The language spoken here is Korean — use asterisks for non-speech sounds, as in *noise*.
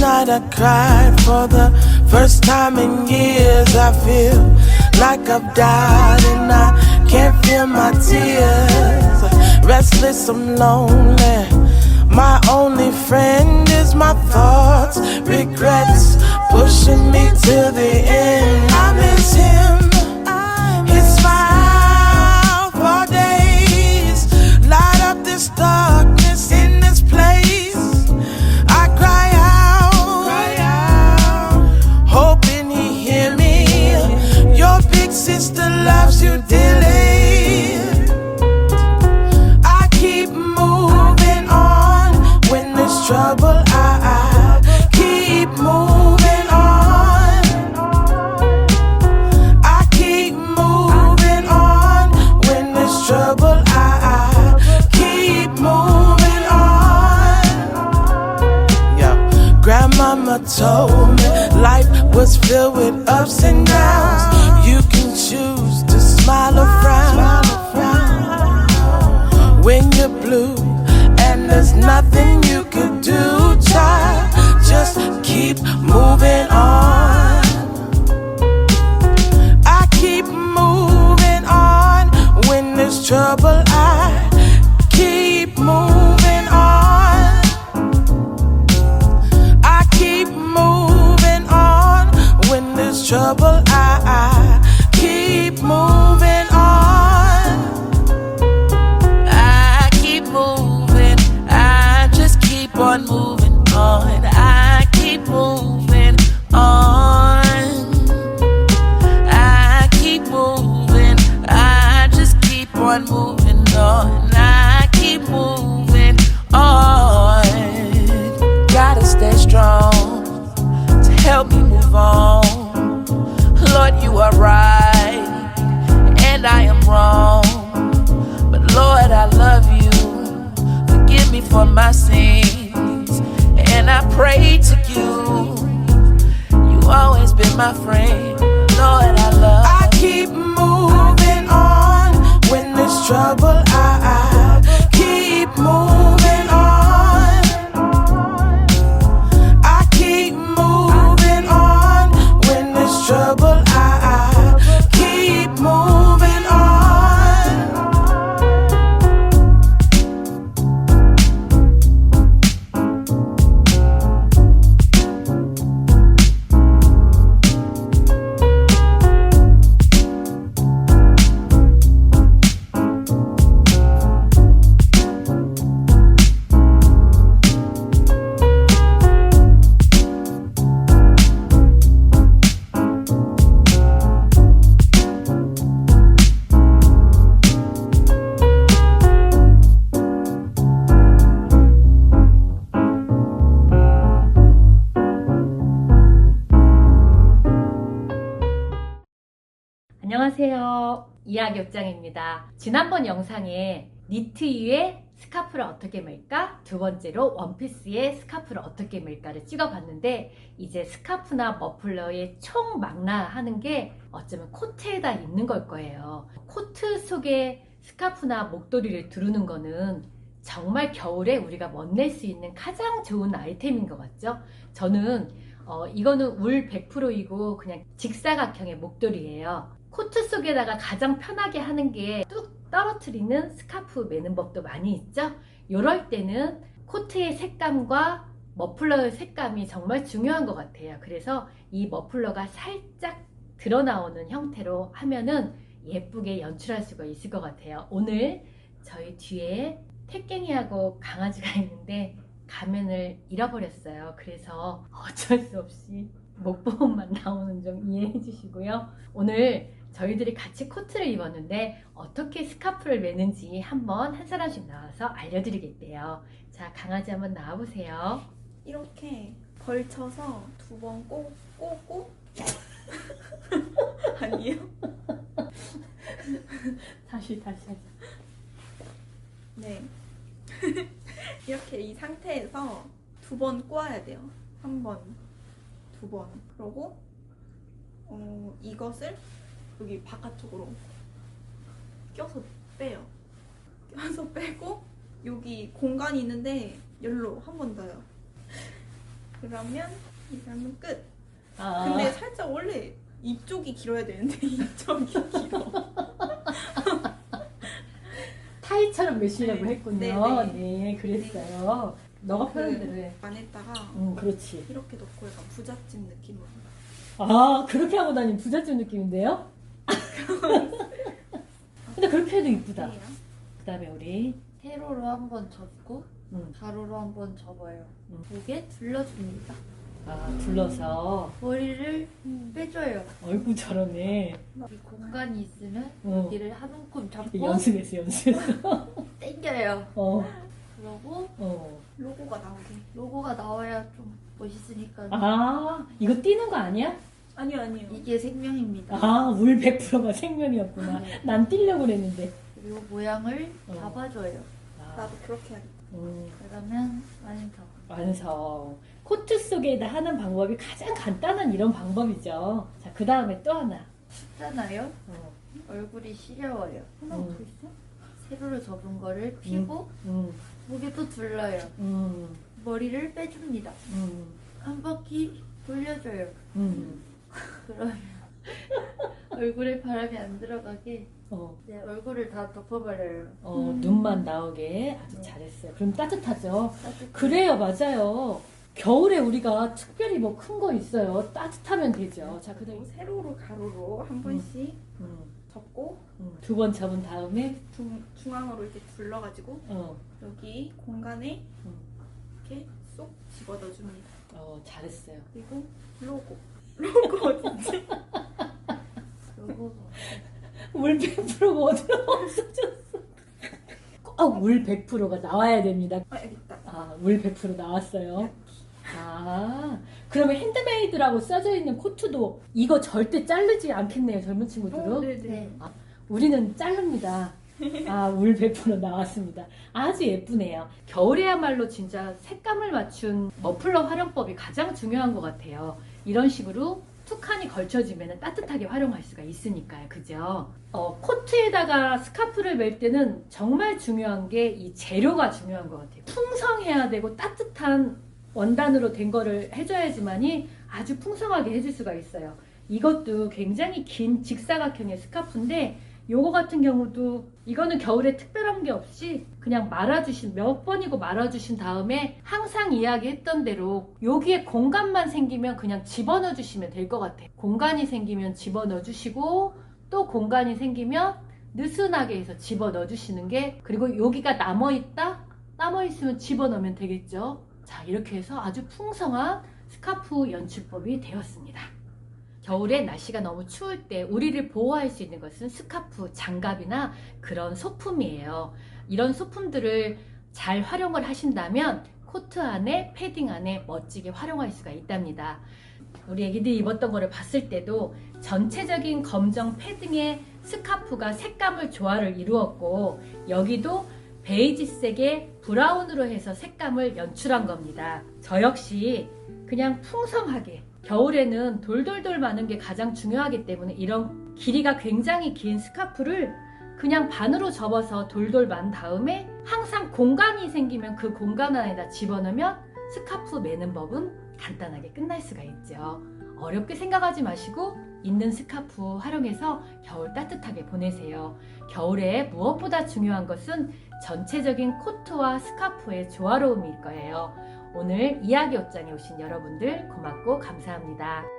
night I cried for the first time in years. I feel like I've died and I can't feel my tears. Restless, I'm lonely. My only friend is my thoughts, regrets, pushing me to the ups and downs. You can choose to smile or frown when you're blue and there's nothing you can do, child. Just keep moving on. I keep moving on when there's trouble. 안녕하세요. 이하격장입니다. 지난번 영상에 니트 위에 스카프를 어떻게 밀까? 두 번째로 원피스에 스카프를 어떻게 밀까를 찍어봤는데 이제 스카프나 머플러의 총 망라하는 게 어쩌면 코트에다 입는 걸 거예요. 코트 속에 스카프나 목도리를 두르는 거는 정말 겨울에 우리가 멋낼 수 있는 가장 좋은 아이템인 것 같죠? 저는 어, 이거는 울 100%이고 그냥 직사각형의 목도리예요. 코트 속에다가 가장 편하게 하는 게 뚝 떨어뜨리는 스카프 매는 법도 많이 있죠. 이럴 때는 코트의 색감과 머플러의 색감이 정말 중요한 것 같아요. 그래서 이 머플러가 살짝 드러나오는 형태로 하면은 예쁘게 연출할 수가 있을 것 같아요. 오늘 저희 뒤에 택갱이하고 강아지가 있는데 가면을 잃어버렸어요. 그래서 어쩔 수 없이 목부분만 나오는 점 이해해 주시고요. 오늘 저희들이 같이 코트를 입었는데 어떻게 스카프를 매는지 한번 한 사람씩 나와서 알려드리겠대요. 자, 강아지 한번 나와보세요. 이렇게 걸쳐서 두번 꼭, 꼬고 *laughs* 아니에요? 다시, 다시 하자. 네 *laughs* 이렇게 이 상태에서 두 번 꼬아야 돼요 한 번, 두 번 그러고 어, 이것을 여기 바깥쪽으로 껴서 빼요 껴서 빼고 여기 공간이 있는데 열로 한 번 더요 그러면 이 삶은 끝. 아, 근데 살짝 원래 이쪽이 길어야 되는데 *laughs* 이쪽이 길어. *laughs* 타이처럼 매시려고 네. 했군요. 네, 네, 네. 그랬어요. 너가 표현한 대로 해. 안에다가 응, 그렇지. 이렇게 넣고 약간 부잣집 느낌으로. 아, 그렇게 하고 다니면 부잣집 느낌인데요? *laughs* 근데 그렇게 해도 이쁘다. 네. 그 다음에 우리, 세로로 한 번 접고 음, 가로로 한 번 접어요. 음. 목에 둘러줍니다. 아, 둘러서. 머리를 빼줘요. 얼굴 저러네. 이 공간이 있으면 어. 여기를 한 움큼 잡고 연습했어, 연습했어. *laughs* 당겨요. 어, 그러고 어. 로고가 나오게. 로고가 나와야 좀 멋있으니까 아, 이거 띄는 거 아니야? 아니요 아니요. 이게 생명입니다. 아, 물 100%가 생명이었구나. 난 띄려고 그랬는데. 그리고 모양을 어. 잡아줘요. 아, 나도 그렇게 해야겠다. 음, 그러면 완성. 완성. 코트 속에다 하는 방법이 가장 간단한 이런 방법이죠. 자, 그 다음에 또 하나. 쉽잖아요. 어, 얼굴이 시려워요. 하나 음. 더 있어? 세로로 접은 거를 피고 음, 목에 또 둘러요. 음, 머리를 빼줍니다. 음, 한 바퀴 돌려줘요. 음. 그러면 *laughs* 얼굴에 바람이 안 들어가게 어, 네, 얼굴을 다 덮어버려요. 어, 음. 눈만 나오게 아주 잘했어요. 그럼 따뜻하죠? 따뜻해. 그래요, 맞아요. 겨울에 우리가 특별히 뭐 큰 거 있어요. 따뜻하면 되죠. 자, 그 그리고 다음 에 세로로 가로로 한 번씩 음, 접고 음. 두번 접은 다음에, 중, 중앙으로 이렇게 둘러가지고 어, 여기 공간에 음. 이렇게 쏙 집어넣어줍니다. 어, 잘했어요. 그리고 로고. 로고 어딘지. 그리고 물 100%가 어디로 없어졌어. 꼭물 100%가 나와야 됩니다. 아 여기 있다. 아, 물 100% 나왔어요. 아, 그러면 핸드메이드라고 써져 있는 코트도 이거 절대 자르지 않겠네요, 젊은 친구들은. 어, 네네. 네. 우리는 자릅니다. 아, 물100% 나왔습니다. 아주 예쁘네요. 겨울에야말로 진짜 색감을 맞춘 머플러 활용법이 가장 중요한 것 같아요. 이런 식으로 툭하니 걸쳐지면 따뜻하게 활용할 수가 있으니까요. 그죠? 어, 코트에다가 스카프를 멜 때는 정말 중요한 게 이 재료가 중요한 것 같아요. 풍성해야 되고 따뜻한 원단으로 된 거를 해줘야지만이 아주 풍성하게 해줄 수가 있어요. 이것도 굉장히 긴 직사각형의 스카프인데 요거 같은 경우도 이거는 겨울에 특별한 게 없이 그냥 말아주신 몇 번이고 말아주신 다음에 항상 이야기했던 대로 여기에 공간만 생기면 그냥 집어넣어 주시면 될 것 같아요. 공간이 생기면 집어넣어 주시고 또 공간이 생기면 느슨하게 해서 집어넣어 주시는 게 그리고 여기가 남아 있다 남아 있으면 집어넣으면 되겠죠. 자 이렇게 해서 아주 풍성한 스카프 연출법이 되었습니다. 겨울에 날씨가 너무 추울 때 우리를 보호할 수 있는 것은 스카프, 장갑이나 그런 소품이에요. 이런 소품들을 잘 활용을 하신다면 코트 안에 패딩 안에 멋지게 활용할 수가 있답니다. 우리 애기들이 입었던 거를 봤을 때도 전체적인 검정 패딩에 스카프가 색감을 조화를 이루었고 여기도 베이지색의 브라운으로 해서 색감을 연출한 겁니다. 저 역시 그냥 풍성하게 겨울에는 돌돌돌 마는 게 가장 중요하기 때문에 이런 길이가 굉장히 긴 스카프를 그냥 반으로 접어서 돌돌 만 다음에 항상 공간이 생기면 그 공간 안에다 집어넣으면 스카프 매는 법은 간단하게 끝날 수가 있죠. 어렵게 생각하지 마시고 있는 스카프 활용해서 겨울 따뜻하게 보내세요. 겨울에 무엇보다 중요한 것은 전체적인 코트와 스카프의 조화로움일 거예요. 오늘 이야기 옷장에 오신 여러분들 고맙고 감사합니다.